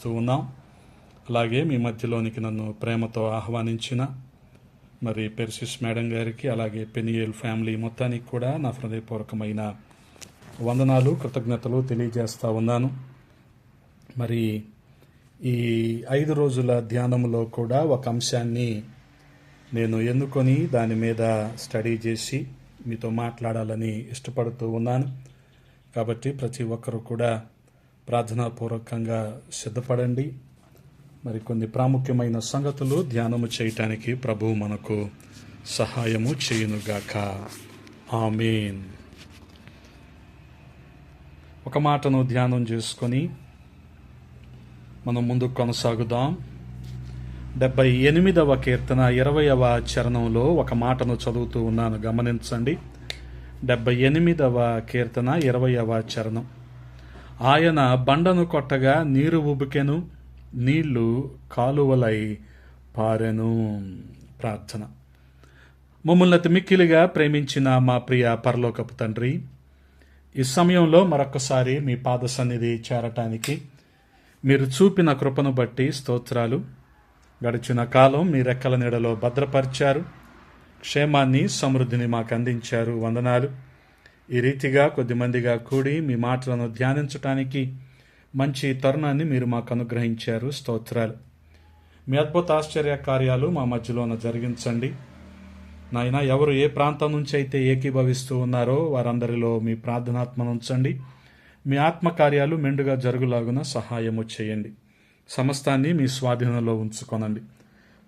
ఆశిస్తూ ఉన్నాం. అలాగే మీ మధ్యలోనికి నన్ను ప్రేమతో ఆహ్వానించిన మరి పెర్సిస్ మేడం గారికి అలాగే పెనియేల్ ఫ్యామిలీ మొత్తానికి కూడా నా హృదయపూర్వకమైన వందనాలు కృతజ్ఞతలు తెలియజేస్తూ ఉన్నాను. మరి ఈ ఐదు రోజుల ధ్యానంలో కూడా ఒక అంశాన్ని నేను ఎన్నుకొని దాని మీద స్టడీ చేసి మీతో మాట్లాడాలని ఇష్టపడుతూ ఉన్నాను. కాబట్టి ప్రతి ఒక్కరూ కూడా ప్రార్థనాపూర్వకంగా సిద్ధపడండి. మరి కొన్ని ప్రాముఖ్యమైన సంగతులు ధ్యానము చేయటానికి ప్రభువు మనకు సహాయము చేయునుగాక. ఆమెన్. ఒక మాటను ధ్యానం చేసుకొని మనం ముందుకు కొనసాగుదాం. డెబ్బై ఎనిమిదవ కీర్తన ఇరవయవ చరణంలో ఒక మాటను చదువుతూ ఉన్నాను. గమనించండి. డెబ్బై ఎనిమిదవ కీర్తన ఇరవయవ చరణం. ఆయన బండను కొట్టగా నీరు ఉబికెను నీళ్ళు కాలువలై పారెను. ప్రార్థన. మమ్మల్ని అతి మిక్కిలిగా ప్రేమించిన మా ప్రియ పరలోకపు తండ్రి ఈ సమయంలో మరొకసారి మీ పాద సన్నిధి చేరటానికి మీరు చూపిన కృపను బట్టి స్తోత్రాలు. గడిచిన కాలం మీ రెక్కల నీడలో భద్రపరిచారు. క్షేమాన్ని సమృద్ధిని మాకు అందించారు. వందనాలు. ఈ రీతిగా కొద్దిమందిగా కూడి మీ మాటలను ధ్యానించటానికి మంచి తరుణాన్ని మీరు మాకు అనుగ్రహించారు. స్తోత్రాలు. మీ అద్భుత ఆశ్చర్య కార్యాలు మా మధ్యలోన జరిగించండి. నాయన ఎవరు ఏ ప్రాంతం నుంచి అయితే ఏకీభవిస్తూ ఉన్నారో వారందరిలో మీ ప్రార్థనాత్మను ఉంచండి. మీ ఆత్మకార్యాలు మెండుగా జరుగులాగున సహాయము చేయండి. సమస్తాన్ని మీ స్వాధీనంలో ఉంచుకొనండి.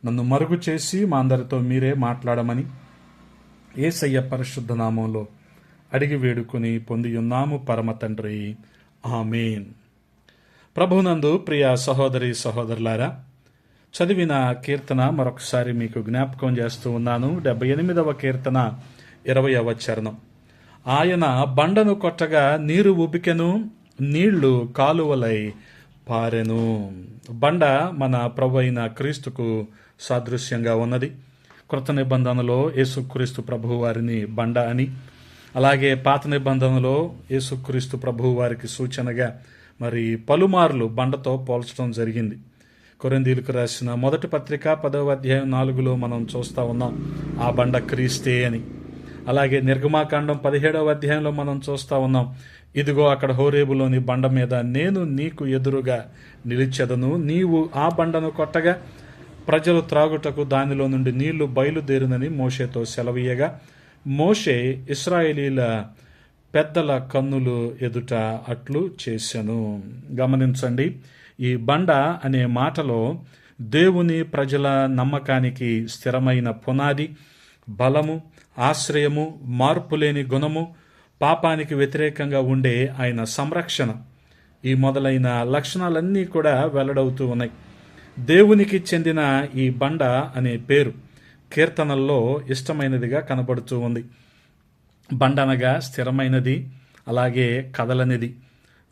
నన్ను మరుగు చేసి మా అందరితో మీరే మాట్లాడమని ఏసయ్య పరిశుద్ధ నామంలో అడిగి వేడుకొని పొందియున్నాము పరమతండ్రి. పరమ తండ్రి ఆమెన్. ప్రభునందు ప్రియ సహోదరి సహోదరులారా చదివిన కీర్తన మరొకసారి మీకు జ్ఞాపకం చేస్తూ ఉన్నాను. డెబ్బై ఎనిమిదవ కీర్తన ఇరవయవ చరణం. ఆయన బండను కొట్టగా నీరు ఉబికెను నీళ్ళు కాలువలై పారెను. బండ మన ప్రభు అయిన క్రీస్తుకు సాదృశ్యంగా ఉన్నది. కృత నిబంధనలో యేసుక్రీస్తు ప్రభువారిని బండ అని అలాగే పాత నిబంధనలో యేసుక్రీస్తు ప్రభువు వారికి సూచనగా మరి పలుమార్లు బండతో పోల్చడం జరిగింది. కొరందీలకు రాసిన మొదటి పత్రిక పదవ అధ్యాయం నాలుగులో మనం చూస్తా ఉన్నాం ఆ బండ క్రీస్తే అని. అలాగే నిర్గమాకాండం పదిహేడవ అధ్యాయంలో మనం చూస్తా ఉన్నాం ఇదిగో అక్కడ హోరేబులోని బండ మీద నేను నీకు ఎదురుగా నిలిచెదను. నీవు ఆ బండను కొట్టగా ప్రజలు త్రాగుటకు దానిలో నుండి నీళ్ళు బయలుదేరునని మోషేతో సెలవీయగా మోషే ఇస్రాయేలీల పెద్దల కన్నులు ఎదుట అట్లు చేశాను. గమనించండి ఈ బండ అనే మాటలో దేవుని ప్రజల నమ్మకానికి స్థిరమైన పునాది బలము ఆశ్రయము మార్పులేని గుణము పాపానికి వ్యతిరేకంగా ఉండే ఆయన సంరక్షణ. ఈ మొదలైన లక్షణాలన్నీ కూడా వెల్లడవుతూ ఉన్నాయి. దేవునికి చెందిన ఈ బండ అనే పేరు. కీర్తనల్లో ఇష్టమైనదిగా కనబడుతూ ఉంది. బండనగా స్థిరమైనది అలాగే కదలనిది.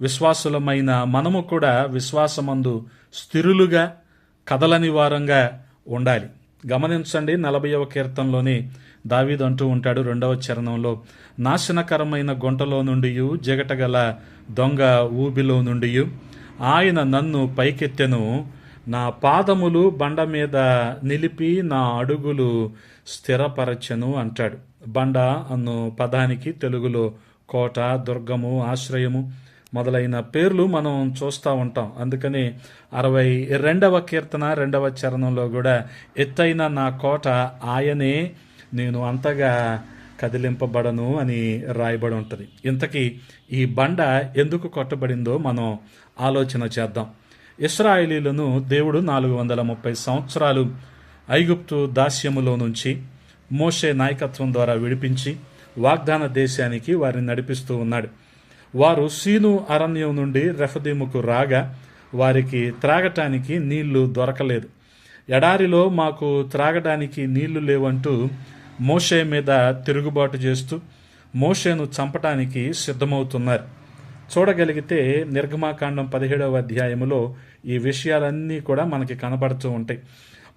విశ్వాసులమైన మనము కూడా విశ్వాసమందు స్థిరులుగా కదలని వారంగా ఉండాలి. గమనించండి నలభైవ కీర్తనలోని దావీదు అంటూ ఉంటాడు రెండవ చరణంలో నాశనకరమైన గుంటలో నుండి జగటగల దొంగ ఊబిలో నుండి ఆయన నన్ను పైకెత్తెను నా పాదములు బండ మీద నిలిపి నా అడుగులు స్థిరపరచను అంటాడు. బండ అను పదానికి తెలుగులో కోట దుర్గము ఆశ్రయము మొదలైన పేర్లు మనం చూస్తూ ఉంటాం. అందుకని అరవై రెండవ కీర్తన రెండవ చరణంలో కూడా ఎత్తైన నా కోట ఆయనే నేను అంతగా కదిలింపబడను అని రాయబడి ఉంటుంది. ఇంతకీ ఈ బండ ఎందుకు కొట్టబడిందో మనం ఆలోచన చేద్దాం. ఇస్రాయేలీలను దేవుడు నాలుగు వందల ముప్పై సంవత్సరాలు ఐగుప్తు దాస్యములో నుంచి మోషే నాయకత్వం ద్వారా విడిపించి వాగ్దాన దేశానికి వారిని నడిపిస్తూ ఉన్నాడు. వారు సీను అరణ్యం నుండి రెఫదీముకు రాగా వారికి త్రాగటానికి నీళ్ళు దొరకలేదు. ఎడారిలో మాకు త్రాగడానికి నీళ్ళు లేవంటూ మోషే మీద తిరుగుబాటు చేస్తూ మోషేను చంపటానికి సిద్ధమవుతున్నారు. చూడగలిగితే నిర్గమాకాండం పదిహేడవ అధ్యాయములో ఈ విషయాలన్నీ కూడా మనకి కనబడుతూ ఉంటాయి.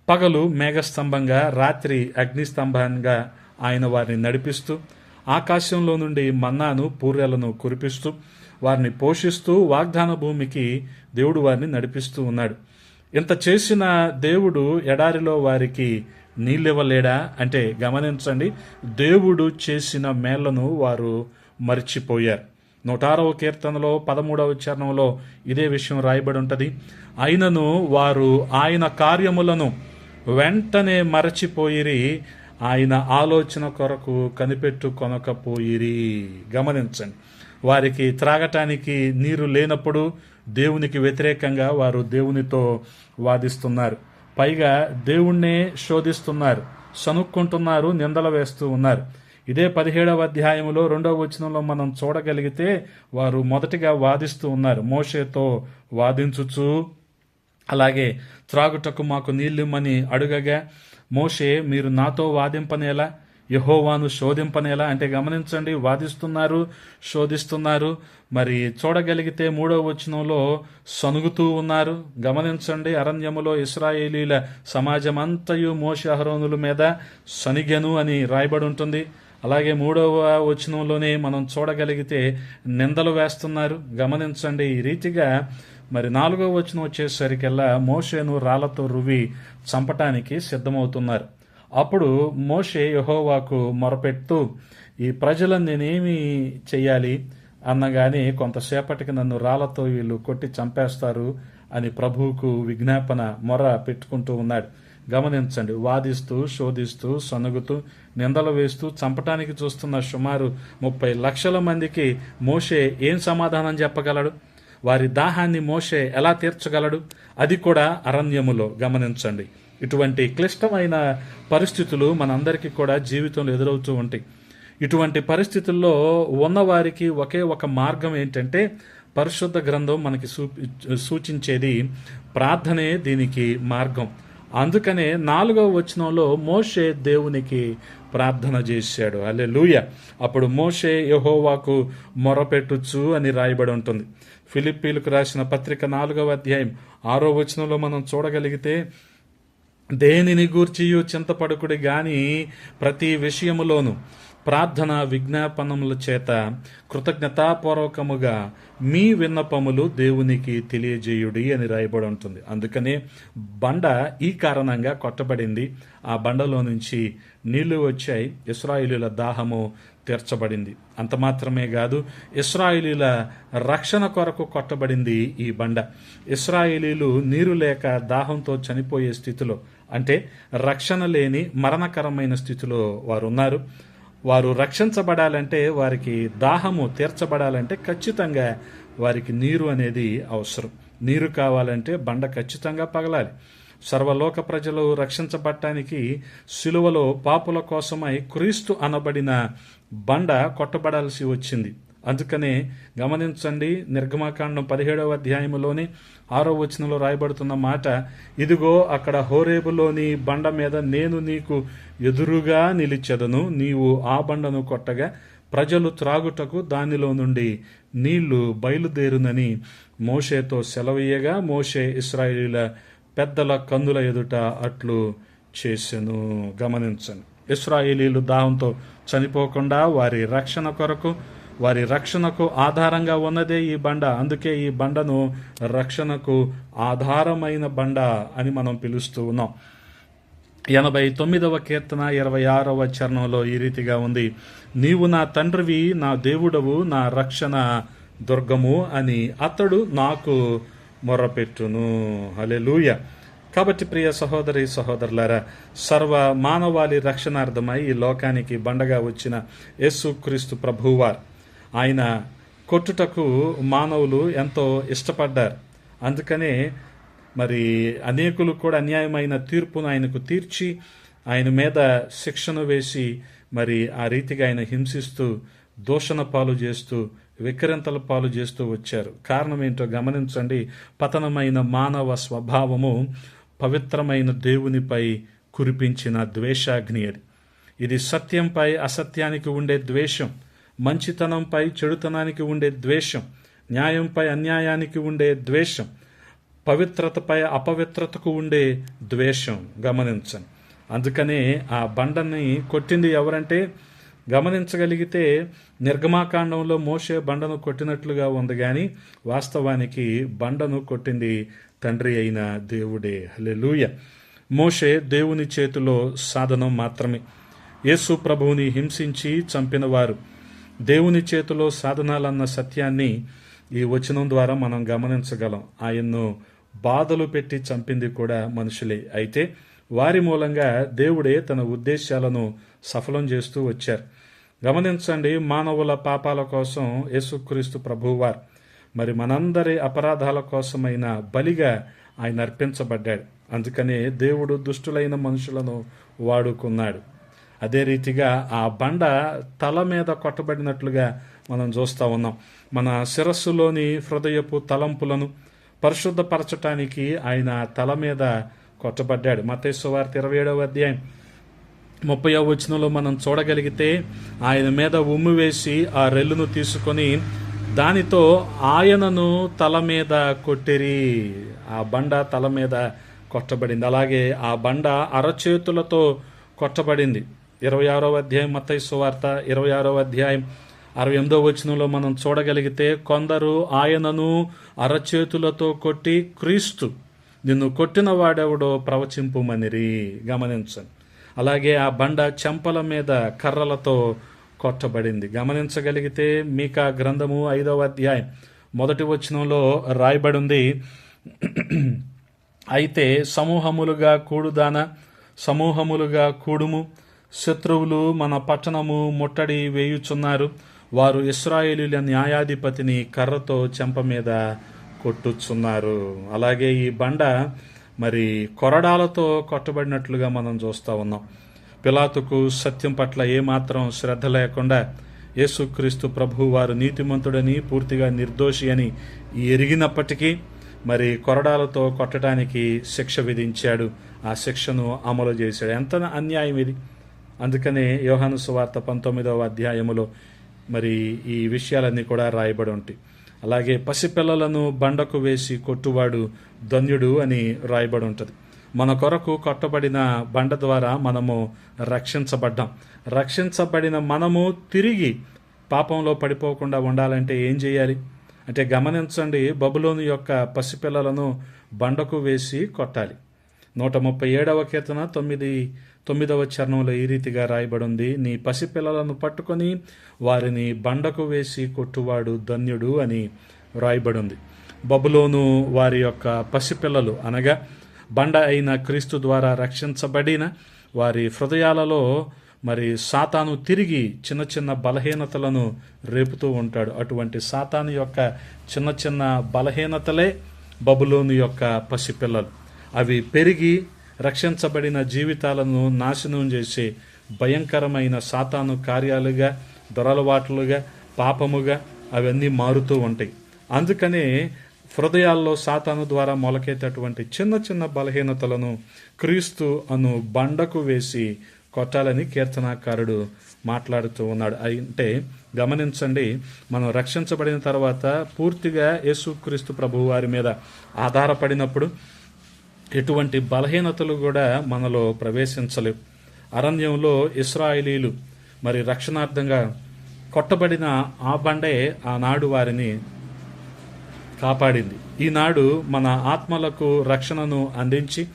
పగలు మేఘస్తంభంగా రాత్రి అగ్నిస్తంభంగా ఆయన వారిని నడిపిస్తూ ఆకాశంలో నుండి మన్నాను పూర్యలను కురిపిస్తూ వారిని పోషిస్తూ వాగ్దాన భూమికి దేవుడు వారిని నడిపిస్తూ ఉన్నాడు. ఇంత చేసిన దేవుడు ఎడారిలో వారికి నీళ్ళివ్వలేడా? అంటే గమనించండి దేవుడు చేసిన మేళ్ళను వారు మర్చిపోయారు. నూటారవ కీర్తనలో పదమూడవ చరణంలో ఇదే విషయం రాయబడి ఉంటుంది. అయినను వారు ఆయన కార్యములను వెంటనే మరచిపోయిరి ఆయన ఆలోచన కొరకు కనిపెట్టు కొనకపోయిరి. గమనించండి. వారికి త్రాగటానికి నీరు లేనప్పుడు దేవునికి వ్యతిరేకంగా వారు దేవునితో వాదిస్తున్నారు. పైగా దేవుణ్ణే శోధిస్తున్నారు సనుక్కుంటున్నారు నిందల వేస్తూ ఉన్నారు. ఇదే పదిహేడవ అధ్యాయంలో రెండవ వచనంలో మనం చూడగలిగితే వారు మొదటిగా వాదిస్తూ ఉన్నారు. మోషేతో వాదించుచు అలాగే త్రాగుటకు మాకు నీళ్ళిమ్మని అడుగగా మోషే మీరు నాతో వాదింపనేలా? యహోవాను శోధింపనేలా? అంటే గమనించండి వాదిస్తున్నారు శోధిస్తున్నారు. మరి చూడగలిగితే మూడవ వచనంలో సనుగుతూ ఉన్నారు. గమనించండి అరణ్యములో ఇస్రాయేలీల సమాజం అంతయు మోషహరోనుల మీద సనిగెను అని రాయబడి ఉంటుంది. అలాగే మూడవ వచనంలోనే మనం చూడగలిగితే నిందలు వేస్తున్నారు. గమనించండి ఈ రీతిగా మరి నాలుగవ వచనం వచ్చేసరికల్లా మోషేను రాళ్ళతో రువి చంపటానికి సిద్ధమవుతున్నారు. అప్పుడు మోషే యహోవాకు మొరపెడుతూ ఈ ప్రజలను నేనేమి చెయ్యాలి? అన్నగాని కొంతసేపటికి నన్ను రాళ్ళతో వీళ్ళు కొట్టి చంపేస్తారు అని ప్రభువుకు విజ్ఞాపన మొర పెట్టుకుంటూ ఉన్నాడు. గమనించండి. వాదిస్తూ శోధిస్తూ సనుగుతూ నిందలు వేస్తూ చంపటానికి చూస్తున్న సుమారు ముప్పై లక్షల మందికి మోషే ఏం సమాధానం చెప్పగలడు? వారి దాహాన్ని మోషే ఎలా తీర్చగలడు? అది కూడా అరణ్యములో గమనించండి. ఇటువంటి క్లిష్టమైన పరిస్థితులు మనందరికీ కూడా జీవితంలో ఎదురవుతూ ఉంటాయి. ఇటువంటి పరిస్థితుల్లో ఉన్నవారికి ఒకే ఒక మార్గం ఏంటంటే పరిశుద్ధ గ్రంథం మనకి సూచించేది ప్రార్థనే దీనికి మార్గం. అందుకనే నాలుగవ వచనంలో మోషే దేవునికి ప్రార్థన చేశాడు. అలే లూయ అప్పుడు మోషే యహోవాకు మొరపెట్టుచు అని రాయబడి ఉంటుంది. ఫిలిప్పీలకు రాసిన పత్రిక నాలుగవ అధ్యాయం. ఆరో వచనంలో మనం చూడగలిగితే దేనిని గూర్చియు చింతపడుకుడి గాని ప్రతి విషయములోనూ ప్రార్థన విజ్ఞాపనముల చేత కృతజ్ఞతాపూర్వకముగా మీ విన్నపములు దేవునికి తెలియజేయుడి అని రాయబడి ఉంటుంది. అందుకనే బండ ఈ కారణంగా కొట్టబడింది. ఆ బండలో నుంచి నీళ్ళు వచ్చాయి. ఇస్రాయిలీల దాహము తీర్చబడింది. అంత మాత్రమే కాదు ఇస్రాయిలీల రక్షణ కొరకు కొట్టబడింది ఈ బండ. ఇస్రాయిలీలు నీరు లేక దాహంతో చనిపోయే స్థితిలో అంటే రక్షణ లేని మరణకరమైన స్థితిలో వారు ఉన్నారు వారు రక్షించబడాలంటే వారికి దాహము తీర్చబడాలంటే ఖచ్చితంగా వారికి నీరు అనేది అవసరం. నీరు కావాలంటే బండ ఖచ్చితంగా పగలాలి. సర్వలోక ప్రజలు రక్షించబడటానికి సిలువలో పాపుల కోసమై క్రీస్తు అనబడిన బండ కొట్టబడాల్సి వచ్చింది. అందుకనే గమనించండి నిర్గమాకాండం పదిహేడవ అధ్యాయంలోని ఆరో వచనంలో రాయబడుతున్న మాట ఇదిగో అక్కడ హోరేబులోని బండ మీద నేను నీకు ఎదురుగా నిలిచెదను నీవు ఆ బండను కొట్టగా ప్రజలు త్రాగుటకు దానిలో నుండి నీళ్ళు బయలుదేరునని మోషేతో సెలవీయగా మోషే ఇస్రాయిలీల పెద్దల కందుల ఎదుట అట్లు చేసెను. గమనించండి ఇస్రాయేలీలు దాహంతో చనిపోకుండా వారి రక్షణ కొరకు వారి రక్షణకు ఆధారంగా ఉన్నదే ఈ బండ. అందుకే ఈ బండను రక్షణకు ఆధారమైన బండ అని మనం పిలుస్తూ ఉన్నాం. ఎనభై తొమ్మిదవ కీర్తన ఇరవై ఆరవ చరణంలో ఈ రీతిగా ఉంది. నీవు నా తండ్రివి నా దేవుడవు నా రక్షణ దుర్గము అని అతడు నాకు మొర్రపెట్టును లూయ కాబట్టి ప్రియ సహోదరి సహోదరులారా సర్వ మానవాళి రక్షణార్థమై ఈ లోకానికి బండగా వచ్చిన యేసుక్రీస్తు ప్రభువార్. ఆయన కొట్టుటకు మానవులు ఎంతో ఇష్టపడ్డారు. అందుకనే మరి అనేకులు కూడా అన్యాయమైన తీర్పును ఆయనకు తీర్చి ఆయన మీద శిక్షను వేసి మరి ఆ రీతిగా ఆయన హింసిస్తూ దూషణ పాలు చేస్తూ విక్రంతల పాలు చేస్తూ వచ్చారు. కారణం ఏంటో గమనించండి. పతనమైన మానవ స్వభావము పవిత్రమైన దేవునిపై కురిపించిన ద్వేషాగ్ని అది. ఇది సత్యంపై అసత్యానికి ఉండే ద్వేషం. మంచితనంపై చెడుతనానికి ఉండే ద్వేషం న్యాయంపై అన్యాయానికి ఉండే ద్వేషం పవిత్రతపై అపవిత్రతకు ఉండే ద్వేషం గమనించండి. అందుకనే ఆ బండని కొట్టింది ఎవరంటే గమనించగలిగితే నిర్గమాకాండంలో మోషే బండను కొట్టినట్లుగా ఉంది కానీ వాస్తవానికి బండను కొట్టింది తండ్రి అయిన దేవుడే. హలెలూయ మోషే దేవుని చేతిలో సాధనం మాత్రమే. యేసు ప్రభువుని హింసించి చంపినవారు. దేవుని చేతిలో సాధనాలన్న సత్యాన్ని ఈ వచనం ద్వారా మనం గమనించగలం. ఆయన్ను బాధలు పెట్టి చంపింది కూడా మనుషులే. అయితే వారి మూలంగా దేవుడే తన ఉద్దేశాలను సఫలం చేస్తూ వచ్చారు. గమనించండి మానవుల పాపాల కోసం యేసుక్రీస్తు ప్రభువార్ మరి మనందరి అపరాధాల కోసమైన బలిగా ఆయన అర్పించబడ్డాడు. అందుకనే దేవుడు దుష్టులైన మనుషులను వాడుకున్నాడు. అదే రీతిగా ఆ బండ తల మీద కొట్టబడినట్లుగా మనం చూస్తూ ఉన్నాం. మన శిరస్సులోని హృదయపు తలంపులను పరిశుద్ధపరచటానికి ఆయన తల మీద కొట్టబడ్డాడు. మతేశ్వ వార్త ఇరవై ఏడవ అధ్యాయం ముప్పై వచనంలో మనం చూడగలిగితే ఆయన మీద ఉమ్ము వేసి ఆ రెల్లును తీసుకొని దానితో ఆయనను తల మీద కొట్టిరి. ఆ బండ తల మీద కొట్టబడింది. అలాగే ఆ బండ అరచేతులతో కొట్టబడింది. ఇరవై ఆరవ అధ్యాయం మత్తయ్య సువార్త ఇరవై ఆరవ అధ్యాయం అరవై ఎనిమిదో వచనంలో మనం చూడగలిగితే కొందరు ఆయనను అరచేతులతో కొట్టి క్రీస్తు నిన్ను కొట్టిన వాడెవడో ప్రవచింపుమనిరి. గమనించండి. అలాగే ఆ బండ చెంపల మీద కర్రలతో కొట్టబడింది. గమనించగలిగితే మీకా గ్రంథము ఐదవ అధ్యాయం మొదటి వచనంలో రాయబడింది అయితే సమూహములుగా కూడుదాన సమూహములుగా కూడుము శత్రువులు మన పట్టణము ముట్టడి వేయుచున్నారు. వారు ఇస్రాయేలీల న్యాయాధిపతిని కర్రతో చెంప మీద కొట్టుచున్నారు. అలాగే ఈ బండ మరి కొరడాలతో కొట్టబడినట్లుగా మనం చూస్తూ ఉన్నాం. పిలాతుకు సత్యం పట్ల ఏమాత్రం శ్రద్ధ లేకుండా యేసుక్రీస్తు ప్రభు వారు నీతిమంతుడని పూర్తిగా నిర్దోషి అని ఎరిగినప్పటికీ మరి కొరడాలతో కొట్టడానికి శిక్ష విధించాడు. ఆ శిక్షను అమలు చేశాడు. ఎంత అన్యాయం ఇది? అందుకనే యోహాను సువార్త పంతొమ్మిదవ అధ్యాయములో మరి ఈ విషయాలన్నీ కూడా రాయబడి ఉంటాయి అలాగే పసిపిల్లలను బండకు వేసి కొట్టువాడు ధన్యుడు అని రాయబడి ఉంటుంది. మన కొరకు కొట్టబడిన బండ ద్వారా మనము రక్షించబడ్డాం. రక్షించబడిన మనము తిరిగి పాపంలో పడిపోకుండా ఉండాలంటే ఏం చేయాలి? అంటే గమనించండి బబులోని యొక్క పసిపిల్లలను బండకు వేసి కొట్టాలి. నూట ముప్పై ఏడవ కీర్తన తొమ్మిది తొమ్మిదవ చరణంలో ఈ రీతిగా రాయబడి ఉంది నీ పసిపిల్లలను పట్టుకొని వారిని బండకు వేసి కొట్టువాడు ధన్యుడు అని వ్రాయబడి ఉంది బబులోను వారి యొక్క పసిపిల్లలు అనగా బండ అయిన క్రీస్తు ద్వారా రక్షించబడిన వారి హృదయాలలో మరి సాతాను తిరిగి చిన్న చిన్న బలహీనతలను రేపుతూ ఉంటాడు. అటువంటి సాతాను యొక్క చిన్న చిన్న బలహీనతలే బబులోను యొక్క పసిపిల్లలు. అవి పెరిగి రక్షించబడిన జీవితాలను నాశనం చేసే భయంకరమైన సాతాను కార్యాలుగా దొరలవాట్లుగా పాపముగా అవన్నీ మారుతూ ఉంటాయి. అందుకనే హృదయాల్లో సాతాను ద్వారా మొలకేటటువంటి చిన్న చిన్న బలహీనతలను క్రీస్తు అను బండకు వేసి కొట్టాలని కీర్తనాకారుడు మాట్లాడుతూ ఉన్నాడు. అంటే గమనించండి మనం రక్షించబడిన తర్వాత పూర్తిగా యేసుక్రీస్తు ప్రభు వారి మీద ఆధారపడినప్పుడు ఎటువంటి బలహీనతలు కూడా మనలో ప్రవేశించలేవు అరణ్యంలో ఇస్రాయిలీలు మరి రక్షణార్థంగా కొట్టబడిన ఆ బండే ఆనాడు వారిని కాపాడింది. ఈనాడు మన ఆత్మలకు రక్షణను అందించి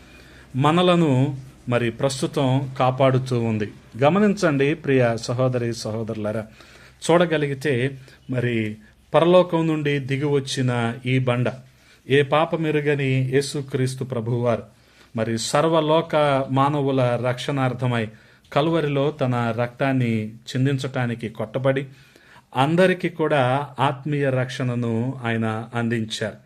మనలను మరి ప్రస్తుతం కాపాడుతూ ఉంది. గమనించండి ప్రియ సహోదరి సహోదరులరా చూడగలిగితే మరి పరలోకం నుండి దిగి వచ్చిన ఈ బండ. ఏ పాపమెరుగని యేసుక్రీస్తు ప్రభువారు మరి సర్వలోక మానవుల రక్షణార్థమై కలువరిలో తన రక్తాన్ని చిందించటానికి కొట్టబడి అందరికీ కూడా ఆత్మీయ రక్షణను ఆయన అందించారు.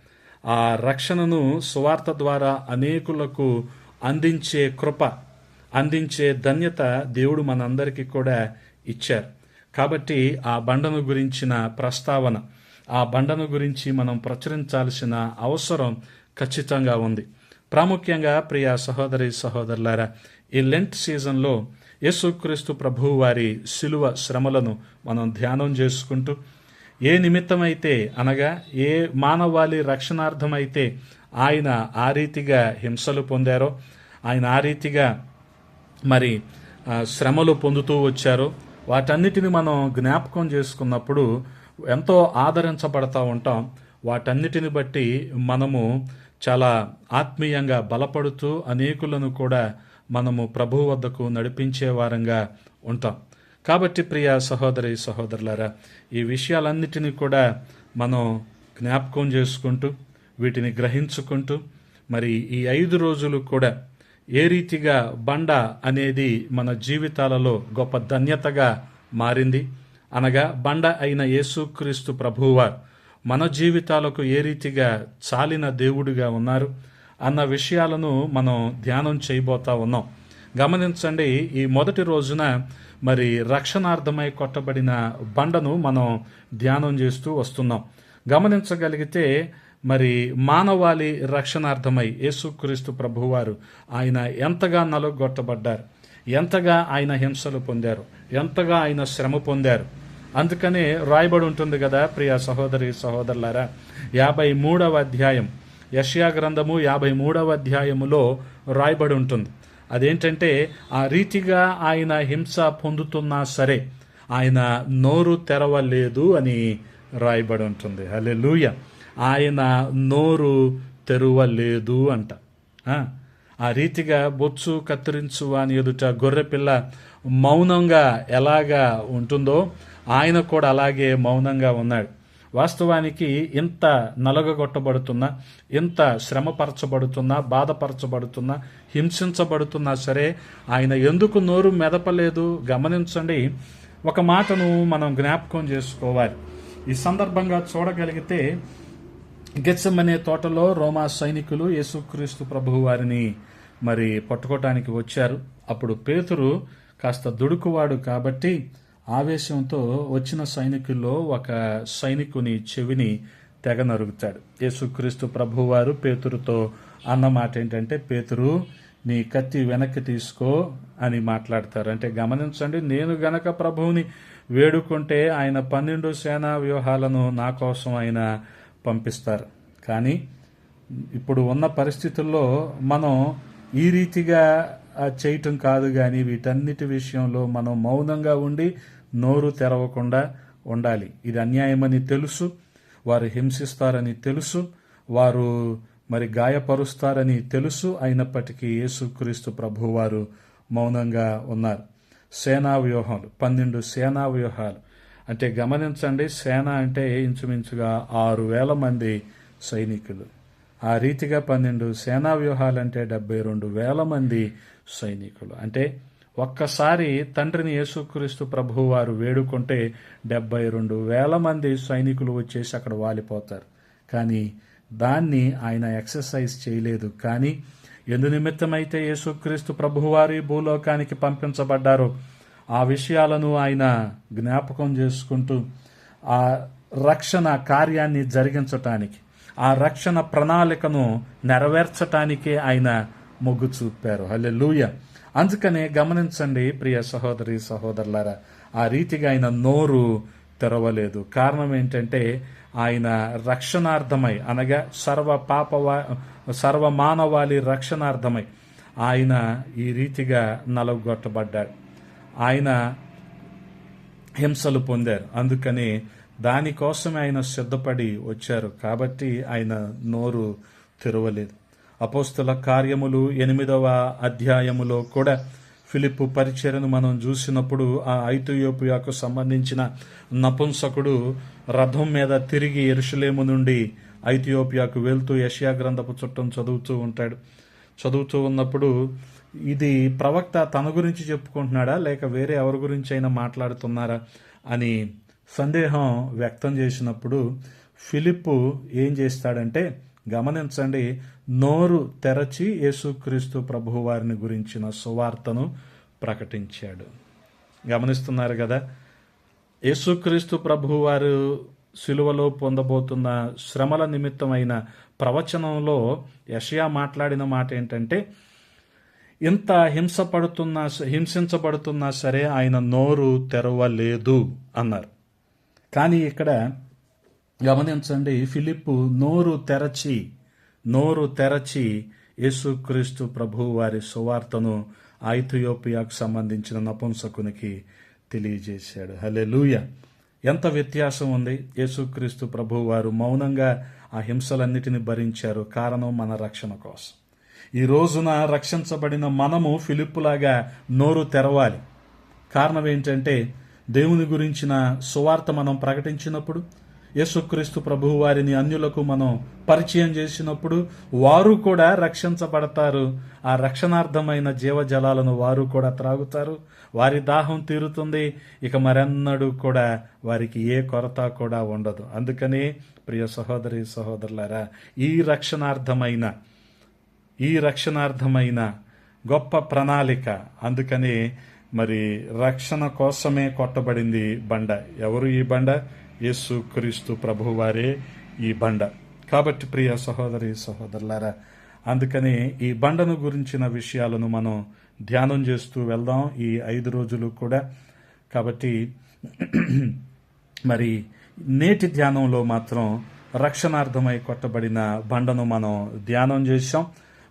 ఆ రక్షణను సువార్త ద్వారా అనేకులకు అందించే కృప అందించే ధన్యత దేవుడు మనందరికీ కూడా ఇచ్చారు. కాబట్టి ఆ బండను గురించిన ప్రస్తావన ఆ బండను గురించి మనం ప్రచురించాల్సిన అవసరం ఖచ్చితంగా ఉంది. ప్రాముఖ్యంగా ప్రియ సహోదరి సహోదరులారా ఈ లెంట్ సీజన్లో యేసుక్రీస్తు ప్రభు వారి శిలువ శ్రమలను మనం ధ్యానం చేసుకుంటూ ఏ నిమిత్తమైతే అనగా ఏ మానవాళి రక్షణార్థమైతే ఆయన ఆ రీతిగా హింసలు పొందారో ఆయన ఆ రీతిగా మరి శ్రమలు పొందుతూ వచ్చారో వాటన్నిటిని మనం జ్ఞాపకం చేసుకున్నప్పుడు ఎంతో ఆదరించబడతా ఉంటాం. వాటన్నిటిని బట్టి మనము చాలా ఆత్మీయంగా బలపడుతూ అనేకులను కూడా మనము ప్రభు వద్దకు నడిపించే వారంగా ఉంటాం. కాబట్టి ప్రియ సహోదరి సహోదరులారా ఈ విషయాలన్నిటినీ కూడా మనం జ్ఞాపకం చేసుకుంటూ వీటిని గ్రహించుకుంటూ మరి ఈ ఐదు రోజులు కూడా ఏ రీతిగా బండ అనేది మన జీవితాలలో గొప్ప ధన్యతగా మారింది. అనగా బండ అయిన యేసుక్రీస్తు ప్రభువారు. మన జీవితాలకు ఏ రీతిగా చాలిన దేవుడిగా ఉన్నారు అన్న విషయాలను మనం ధ్యానం చేయబోతా ఉన్నాం. గమనించండి ఈ మొదటి రోజున మరి రక్షణార్థమై కొట్టబడిన బండను మనం ధ్యానం చేస్తూ వస్తున్నాం. గమనించగలిగితే మరి మానవాళి రక్షణార్థమై యేసుక్రీస్తు ప్రభువారు ఆయన ఎంతగా నలుగొట్టబడ్డారు ఎంతగా ఆయన హింసలు పొందారు ఎంతగా ఆయన శ్రమ పొందారు అందుకనే రాయబడి ఉంటుంది కదా ప్రియ సహోదరి సహోదరులారా యాభై మూడవ అధ్యాయం యష్యా గ్రంథము యాభై మూడవ అధ్యాయములో రాయబడి ఉంటుంది. అదేంటంటే ఆ రీతిగా ఆయన హింస పొందుతున్నా సరే ఆయన నోరు తెరవలేదు అని రాయబడి ఉంటుంది. అలే లూయ ఆయన నోరు తెరవలేదు అంట. ఆ, రీతిగా బొచ్చు కత్తిరించు అని ఎదుట గొర్రెపిల్ల మౌనంగా ఎలాగా ఉంటుందో ఆయన కూడా అలాగే మౌనంగా ఉన్నాడు. వాస్తవానికి ఇంత నలగగొట్టబడుతున్నా ఇంత శ్రమపరచబడుతున్నా బాధపరచబడుతున్నా హింసించబడుతున్నా సరే ఆయన ఎందుకు నోరు మెదపలేదు గమనించండి. ఒక మాటను మనం జ్ఞాపకం చేసుకోవాలి. ఈ సందర్భంగా చూడగలిగితే గెచ్చమనే తోటలో రోమా సైనికులు యేసుక్రీస్తు ప్రభువారిని వారిని మరి పట్టుకోవటానికి వచ్చారు. అప్పుడు పేతురు కాస్త దుడుకువాడు కాబట్టి ఆవేశంతో వచ్చిన సైనికుల్లో ఒక సైనికుని చెవిని తెగ నరుగుతాడు యేసుక్రీస్తు ప్రభువారు పేతురుతో అన్నమాట ఏంటంటే పేతురు నీ కత్తి వెనక్కి తీసుకో అని మాట్లాడతారు. అంటే గమనించండి నేను గనక ప్రభువుని వేడుకుంటే ఆయన పన్నెండు సేనా వ్యూహాలను నా కోసం ఆయన పంపిస్తారు. కానీ ఇప్పుడు ఉన్న పరిస్థితుల్లో మనం ఈ రీతిగా చేయటం కాదు కానీ వీటన్నిటి విషయంలో మనం మౌనంగా ఉండి నోరు తెరవకుండా ఉండాలి. ఇది అన్యాయమని తెలుసు వారు హింసిస్తారని తెలుసు వారు మరి గాయపరుస్తారని తెలుసు. అయినప్పటికీ యేసుక్రీస్తు ప్రభువారు మౌనంగా ఉన్నారు. సేనా వ్యూహాలు పన్నెండు సేనా వ్యూహాలు. అంటే గమనించండి సేన అంటే ఇంచుమించుగా ఆరు వేల మంది సైనికులు. ఆ రీతిగా పన్నెండు సేనా వ్యూహాలంటే డెబ్బై రెండు వేల మంది సైనికులు. అంటే ఒక్కసారి తండ్రిని యేసుక్రీస్తు ప్రభువు వారు వేడుకుంటే డెబ్బై రెండు వేల మంది సైనికులు వచ్చేసి అక్కడ వాలిపోతారు. కానీ దాన్ని ఆయన ఎక్సర్సైజ్ చేయలేదు. కానీ ఎందు నిమిత్తమైతే యేసుక్రీస్తు ప్రభువారి భూలోకానికి పంపించబడ్డారో ఆ విషయాలను ఆయన జ్ఞాపకం చేసుకుంటూ ఆ రక్షణ కార్యాన్ని జరిగించటానికి ఆ రక్షణ ప్రణాళికను నెరవేర్చటానికే ఆయన మొగ్గు చూపారు. హల్లెలూయ. అందుకనే గమనించండి ప్రియ సహోదరి సహోదరులారా ఆ రీతిగా ఆయన నోరు తెరవలేదు. కారణం ఏంటంటే ఆయన రక్షణార్థమై అనగా సర్వ పాపవా సర్వ మానవాళి రక్షణార్థమై ఆయన ఈ రీతిగా నలగొట్టబడ్డాడు ఆయన హింసలు పొందారు. అందుకని దానికోసమే ఆయన సిద్ధపడి వచ్చారు. కాబట్టి ఆయన నోరు తెరవలేదు. అపోస్తుల కార్యములు ఎనిమిదవ అధ్యాయములో కూడా ఫిలిప్పు పరిచయను మనం చూసినప్పుడు ఆ ఐతుయోపియాకు సంబంధించిన నపుంసకుడు రథం మీద తిరిగి ఎరుషులేము నుండి ఐతియోపియాకు వెళ్తూ యషియా గ్రంథపు చుట్టం చదువుతూ ఉంటాడు. చదువుతూ ఉన్నప్పుడు ఇది ప్రవక్త తన గురించి చెప్పుకుంటున్నాడా లేక వేరే ఎవరి గురించి అయినా మాట్లాడుతున్నారా అని సందేహం వ్యక్తం చేసినప్పుడు ఫిలిప్పు ఏం చేస్తాడంటే గమనించండి నోరు తెరచి యేసుక్రీస్తు ప్రభు వారిని గురించిన సువార్తను ప్రకటించాడు. గమనిస్తున్నారు కదా యేసుక్రీస్తు ప్రభు వారు సిలువలో పొందబోతున్న శ్రమల నిమిత్తమైన ప్రవచనంలో యషయా మాట్లాడిన మాట ఏంటంటే ఇంత హింసపడుతున్నా హింసించబడుతున్నా సరే ఆయన నోరు తెరవలేదు అన్నారు. కానీ ఇక్కడ గమనించండి ఫిలిప్పు నోరు తెరచి నోరు తెరచి యేసుక్రీస్తు ప్రభు వారి సువార్తను ఐథియోపియాకు సంబంధించిన నపుంసకునికి తెలియజేశాడు. హలే లూయ ఎంత వ్యత్యాసం ఉంది? యేసుక్రీస్తు ప్రభు వారు మౌనంగా ఆ హింసలన్నిటిని భరించారు కారణం మన రక్షణ కోసం. ఈ రోజున రక్షించబడిన మనము ఫిలిప్పులాగా నోరు తెరవాలి. కారణం ఏంటంటే దేవుని గురించిన సువార్త మనం ప్రకటించినప్పుడు యేసుక్రీస్తు ప్రభువు వారిని అన్యులకు మనం పరిచయం చేసినప్పుడు వారు కూడా రక్షించబడతారు. ఆ రక్షణార్థమైన జీవజలాలను వారు కూడా త్రాగుతారు. వారి దాహం తీరుతుంది. ఇక మరెన్నడూ కూడా వారికి ఏ కొరత కూడా ఉండదు. అందుకని ప్రియ సహోదరి సహోదరులారా ఈ రక్షణార్థమైన ఈ రక్షణార్థమైన గొప్ప ప్రణాళిక అందుకని మరి రక్షణ కోసమే కొట్టబడింది బండ. ఎవరు ఈ బండ? యేసు క్రీస్తు ప్రభువారే ఈ బండ. కాబట్టి ప్రియ సహోదరి సహోదరులారా అందుకని ఈ బండను గురించిన విషయాలను మనం ధ్యానం చేస్తూ వెళ్దాం ఈ ఐదు రోజులు కూడా. కాబట్టి మరి నేటి ధ్యానంలో మాత్రం రక్షణార్థమై కొట్టబడిన బండను మనం ధ్యానం చేశాం.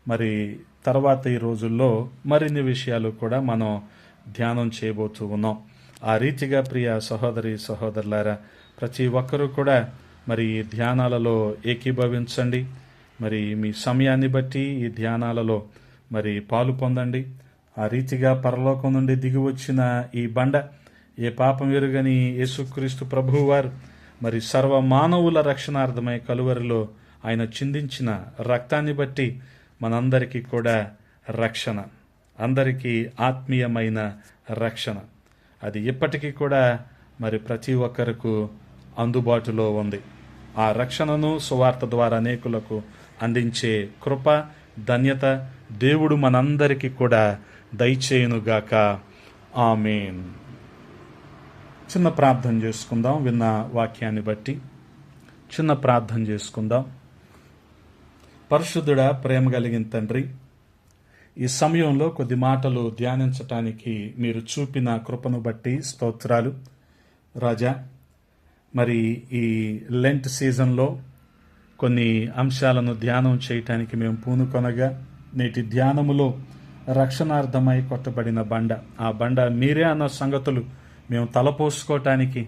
మరి తర్వాత ఈ రోజుల్లో మరిన్ని విషయాలు కూడా మనం ధ్యానం చేయబోతూ ఉన్నాం ఆ రీతిగా ప్రియ సహోదరి సహోదరులారా ప్రతి ఒక్కరూ కూడా మరి ఈ ధ్యానాలలో ఏకీభవించండి మరి మీ సమయాన్ని బట్టి ఈ ధ్యానాలలో మరి పాలు పొందండి ఆ రీతిగా పరలోకం నుండి దిగి వచ్చిన ఈ బండ ఏ పాపం ఎరుగని యేసుక్రీస్తు ప్రభువారు మరి సర్వ మానవుల రక్షణార్థమై కలువరిలో ఆయన చిందించిన రక్తాన్ని బట్టి మనందరికీ కూడా రక్షణ అందరికీ ఆత్మీయమైన రక్షణ. అది ఇప్పటికీ కూడా మరి ప్రతి ఒక్కరకు అందుబాటులో ఉంది. ఆ రక్షణను సువార్త ద్వారా అనేకులకు అందించే కృప ధన్యత దేవుడు మనందరికీ కూడా దయచేయునుగాక ఆమెన్. చిన్న ప్రార్థన చేసుకుందాం. విన్న వాక్యాన్ని బట్టి చిన్న ప్రార్థన చేసుకుందాం. పరిశుద్ధుడా ప్రేమ కలిగిన తండ్రి ఈ సమయంలో కొద్ది మాటలు ధ్యానించటానికి మీరు చూపిన కృపను బట్టి స్తోత్రాలు. రాజా మరి ఈ లెంట్ సీజన్లో కొన్ని అంశాలను ధ్యానం చేయటానికి మేము పూనుకొనగా నేటి ధ్యానములో రక్షణార్థమై కొట్టబడిన బండ. ఆ బండ మీరే అన్న సంగతులు మేము తలపోసుకోవటానికి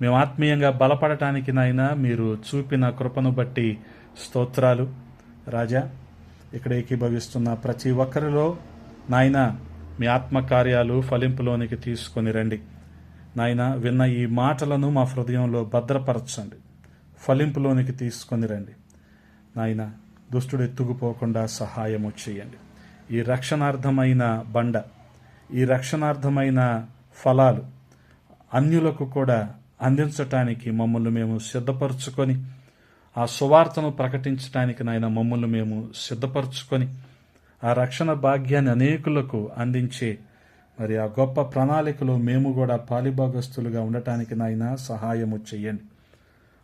మేము ఆత్మీయంగా బలపడటానికి నాయన మీరు చూపిన కృపను బట్టి స్తోత్రాలు. రాజా ఇక్కడ ఏకీభవిస్తున్న ప్రతి ఒక్కరిలో నాయన మీ ఆత్మకార్యాలు ఫలింపులోనికి తీసుకొని రండి. నాయన విన్న ఈ మాటలను మా హృదయంలో భద్రపరచండి. ఫలింపులోనికి తీసుకొని రండి. నాయన దుష్టుడు ఎత్తుకుపోకుండా సహాయము చేయండి. ఈ రక్షణార్థమైన బండ ఈ రక్షణార్థమైన ఫలాలు అన్యులకు కూడా అందించటానికి మమ్మల్ని మేము సిద్ధపరచుకొని ఆ సువార్తను ప్రకటించడానికి నాయన మమ్మల్ని మేము సిద్ధపరచుకొని ఆ రక్షణ భాగ్యాన్ని అనేకులకు అందించే మరి ఆ గొప్ప ప్రణాళికలో మేము కూడా పాలిభాగస్తులుగా ఉండటానికి నాయన సహాయము చెయ్యండి.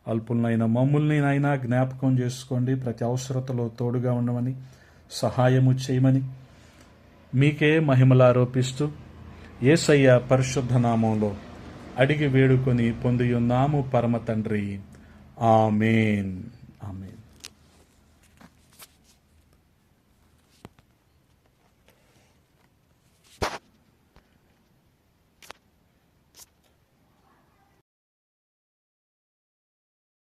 అల్పులనైనా మమ్ముల్ని నాయన జ్ఞాపకం చేసుకోండి. ప్రతి అవసరతలో తోడుగా ఉండమని సహాయము చేయమని మీకే మహిమలారోపిస్తూ ఏసయ్య పరిశుద్ధ నామంలో అడిగి వేడుకొని పొందియున్నాము పరమ తండ్రి. Amen amen